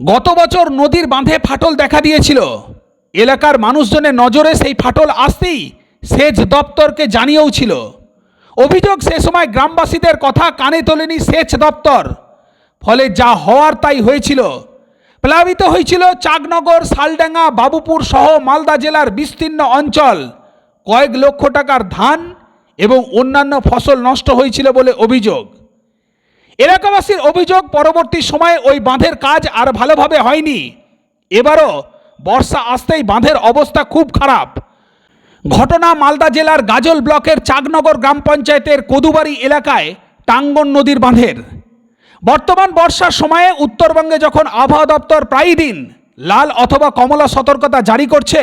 গত বছর নদীর বাঁধে ফাটল দেখা দিয়েছিল। এলাকার মানুষজনের নজরে সেই ফাটল আসতেই সেচ দপ্তরকে জানিয়েও ছিল। অভিযোগ সে সময় গ্রামবাসীদের কথা কানে তোলেনি সেচ দপ্তর। ফলে যা হওয়ার তাই হয়েছিল। প্লাবিত হয়েছিল চাকনগর, শালডাঙ্গা, বাবুপুর সহ মালদা জেলার বিস্তীর্ণ অঞ্চল। কয়েক লক্ষ টাকার ধান এবং অন্যান্য ফসল নষ্ট হয়েছিল বলে অভিযোগ। এলাকাবাসীর অভিযোগ পরবর্তী সময়ে ওই বাঁধের কাজ আর ভালোভাবে হয়নি। এবারও বর্ষা আসতেই বাঁধের অবস্থা খুব খারাপ। ঘটনা মালদা জেলার গাজল ব্লকের চাকনগর গ্রাম পঞ্চায়েতের কদুবাড়ি এলাকায় টাঙ্গন নদীর বাঁধের। বর্তমান বর্ষার সময়ে উত্তরবঙ্গে যখন আবহাওয়া দপ্তর প্রায় দিন লাল অথবা কমলা সতর্কতা জারি করছে,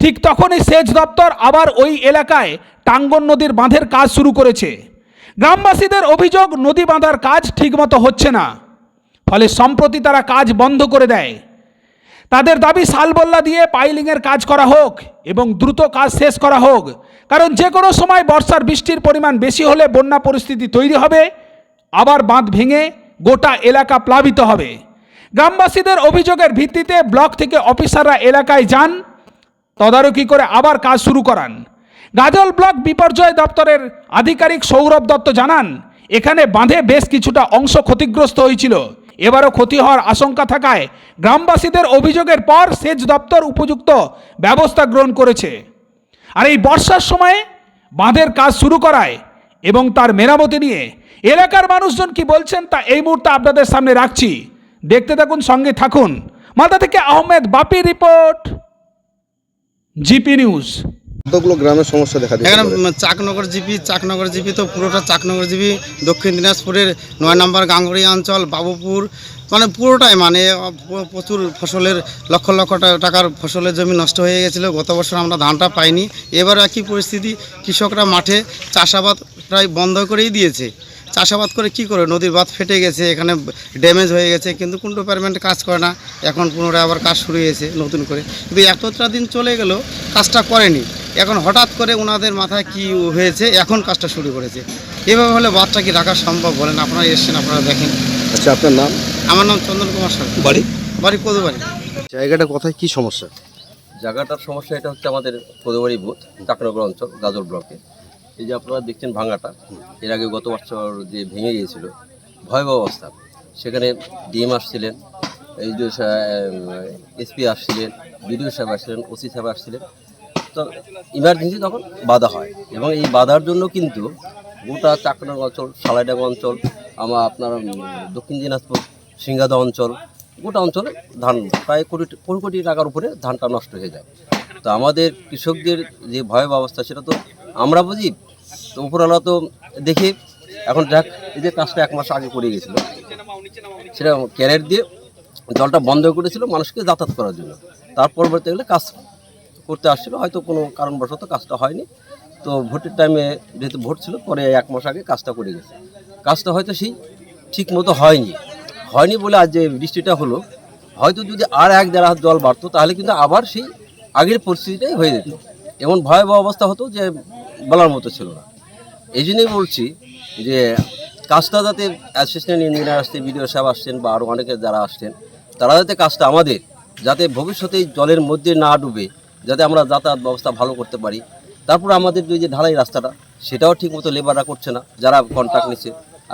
ঠিক তখনই সেচ দপ্তর আবার ওই এলাকায় টাঙ্গন নদীর বাঁধের কাজ শুরু করেছে। গ্রামবাসীদের অভিযোগ, নদী বাঁধার কাজ ঠিকমতো হচ্ছে না। ফলে সম্প্রতি তারা কাজ বন্ধ করে দেয়। তাদের দাবি সালবল্লা দিয়ে পাইলিংয়ের কাজ করা হোক এবং দ্রুত কাজ শেষ করা হোক। কারণ যে কোনো সময় বর্ষার বৃষ্টির পরিমাণ বেশি হলে বন্যা পরিস্থিতি তৈরি হবে, আবার বাঁধ ভেঙে গোটা এলাকা প্লাবিত হবে। গ্রামবাসীদের অভিযোগের ভিত্তিতে ব্লক থেকে অফিসাররা এলাকায় যান, তদারকি করে আবার কাজ শুরু করান। গাজল ব্লক বিপর্যয় দপ্তরের আধিকারিক সৌরভ দত্ত জানান, এখানে বাঁধে বেশ কিছুটা অংশ ক্ষতিগ্রস্ত হয়েছিল। এবারও ক্ষতি হওয়ার আশঙ্কা থাকায় গ্রামবাসীদের অভিযোগের পর সেচ দপ্তর উপযুক্ত ব্যবস্থা গ্রহণ করেছে। আর এই বর্ষার সময়ে বাঁধের কাজ শুরু করায় এবং তার মেরামতি নিয়ে এলাকার মানুষজন কি বলছেন তা এই মুহূর্তে আপনাদের সামনে রাখছি। দেখতে থাকুন, সঙ্গে থাকুন। মালদা থেকে Ahmed Bapi report, GP news. কতগুলো গ্রামের সমস্যা দেখা দিচ্ছে এখানে চাকনগর জিপি চাকনগর জিপি তো পুরোটা চাকনগর জিপি দক্ষিণ দিনাজপুরের নয় নম্বর গাঙ্গুড়ি অঞ্চল বাবুপুর মানে পুরোটাই মানে প্রচুর ফসলের লক্ষ লক্ষ টাকার ফসলের জমি নষ্ট হয়ে গেছিল। গত বছর আমরা ধানটা পাইনি। এবার একই পরিস্থিতি কৃষকরা মাঠে চাষাবাদ প্রায় বন্ধ করেই দিয়েছে। চাষাবাদ করে কি করে নদীর বাঁধ ফেটে গেছে এখানে ড্যামেজ হয়ে গেছে কিন্তু কোন ডিপার্টমেন্ট কাজ করে না। এখন পুনরায় আবার কাজ শুরু হয়েছে নতুন করে। কিন্তু এতটা দিন চলে গেল কাজটা করেনি। এখন হঠাৎ করে ওনাদের মাথায় কি হয়েছে? এখন কাজটা শুরু করেছে। এভাবে হলে বাচ্চা কি রাখা সম্ভব বলেন? আপনারা এসছেন আপনারা দেখেন। আচ্ছা আপনার নাম? আমার নাম চন্দন কুমার সরকার। বাড়ি? বাড়ি কদুবাড়ি জায়গাটা কোথায়? কি সমস্যা? জায়গাটার সমস্যা এটা হচ্ছে আমাদের কোদবাড়ি বুথ চাকনগর অঞ্চল গাজল ব্লকে। এই যে আপনারা দেখছেন ভাঙাটা এর আগে গত বছর যে ভেঙে গিয়েছিল ভয়াবহ অবস্থা। সেখানে ডিএম আসছিলেন এই যে এসপি আসছিলেন বিডিও সাহেব আসছিলেন ওসি সাহেব আসছিলেন। তো ইমার্জেন্সি তখন বাধা হয় এবং এই বাধার জন্য কিন্তু গোটা চাকনগর অঞ্চল, সালাইডাঙ্গা অঞ্চল আমার আপনার দক্ষিণ দিনাজপুর সিংগাদা অঞ্চল, গোটা অঞ্চলে ধান, প্রায় কোটি কোটি কোটি টাকার উপরে ধানটা নষ্ট হয়ে যায়। তো আমাদের কৃষকদের যে ভয়াবহ অবস্থা সেটা তো আমরা বুঝি, তো উপরওয়ালা তো দেখি, এখন দেখ এই যে কাজটা এক মাস আগে করে গেছিল, সেটা ক্যারেট দিয়ে জলটা বন্ধ করেছিল মানুষকে যাতায়াত করার জন্য। তার পরবর্তী গেলে কাজ করতে আসছিল, হয়তো কোনো কারণবশত কাজটা হয়নি। তো ভোটের টাইমে যেহেতু ভোট ছিল, পরে এক মাস আগে কাজটা করে গেছে। কাজটা হয়তো সেই ঠিক মতো হয়নি। হয়নি বলে আজ যে বৃষ্টিটা হলো, হয়তো যদি আর এক দেড় হাত জল বাড়তো, তাহলে কিন্তু আবার সেই আগের পরিস্থিতিটাই হয়ে যেত। এমন ভয়াবহ অবস্থা হতো যে বলার মতো ছিল না। এই জন্যই বলছি যে কাজটা যাতে অ্যাসিস্ট্যান্ট ইঞ্জিনিয়ার আসছেন বিডিও সাহেব আসছেন বা আরও অনেকে যারা আসছেন, তারা যাতে কাজটা আমাদের, যাতে ভবিষ্যতে জলের মধ্যে না ডুবে যাতে আমরা যাতায়াত ব্যবস্থা ভালো করতে পারি। তারপর আমাদের যে ঢালাই রাস্তাটা সেটাও ঠিক মতো লেবাররা করছে না যারা কন্ট্রাক্ট নিচ্ছে।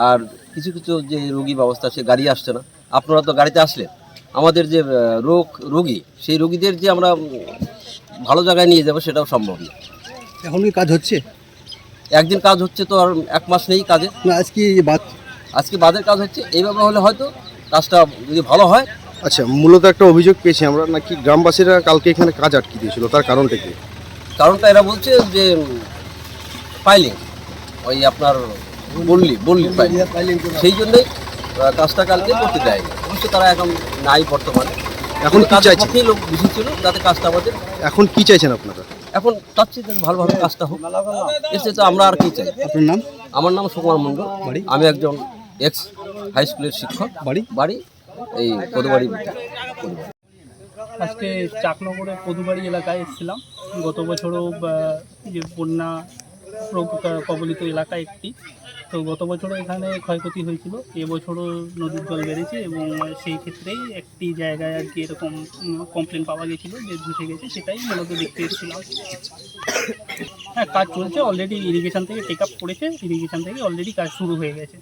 আর কিছু কিছু যে রোগী ব্যবস্থা সে গাড়ি আসছে না। আপনারা তো গাড়িতে আসলেন। আমাদের যে রোগ রোগী সেই রোগীদের যে আমরা ভালো জায়গায় নিয়ে যাব সেটাও সম্ভব না। এখন কি কাজ হচ্ছে? একদিন কাজ হচ্ছে তো আর এক মাস নেই কাজে না আজকে বাদ আজকে বাদের কাজ হচ্ছে এইভাবে হলে হয়তো কাজটা যদি ভালো হয় আচ্ছা মূলত একটা অভিযোগ পেয়েছি আমরা নাকি গ্রামবাসীরা কালকে এখানে কাজ আটকে দিয়েছিল? তার কারণটা কি? কারণটা এরা বলছে যে ফাইলিং ওই আপনার বললি বললি ফাইলিং সেই জন্যই কাজটা কালকে করতে দেয়নি। অবশ্য তারা এখন নাই বর্তমানে। এখন কি চাইছেন? লোক বেশি ছিল যাতে কাজটা আমাদের এখন কি চাইছেন আপনারা? এখন চাচ্ছি যে ভালোভাবে কাজটা হোক। এসে তো আমরা আর কি চাই? আপনার নাম? আমার নাম সুকুমার মণ্ডল। বাড়ি? আমি একজন এক্স হাই স্কুলের শিক্ষক। বাড়ি? বাড়ি এই কদবাড়ি আজকে চাকনগরের কদুবাড়ি এলাকায় এসেছিলাম। গত বছরও যে বন্যা কবলিত এলাকা একটি। তো গত বছরও এখানে ক্ষয়ক্ষতি হয়েছিল। এবছরও নদীর জল বেড়েছে এবং সেই ক্ষেত্রেই একটি জায়গায় আর কি এরকম কমপ্লেন পাওয়া গেছিল যে ধসে গেছে, সেটাই মূলত দেখতে এসেছিলাম। হ্যাঁ কাজ চলছে অলরেডি ইরিগেশন থেকে টেক আপ করেছে ইরিগেশন থেকে অলরেডি কাজ শুরু হয়ে গেছে।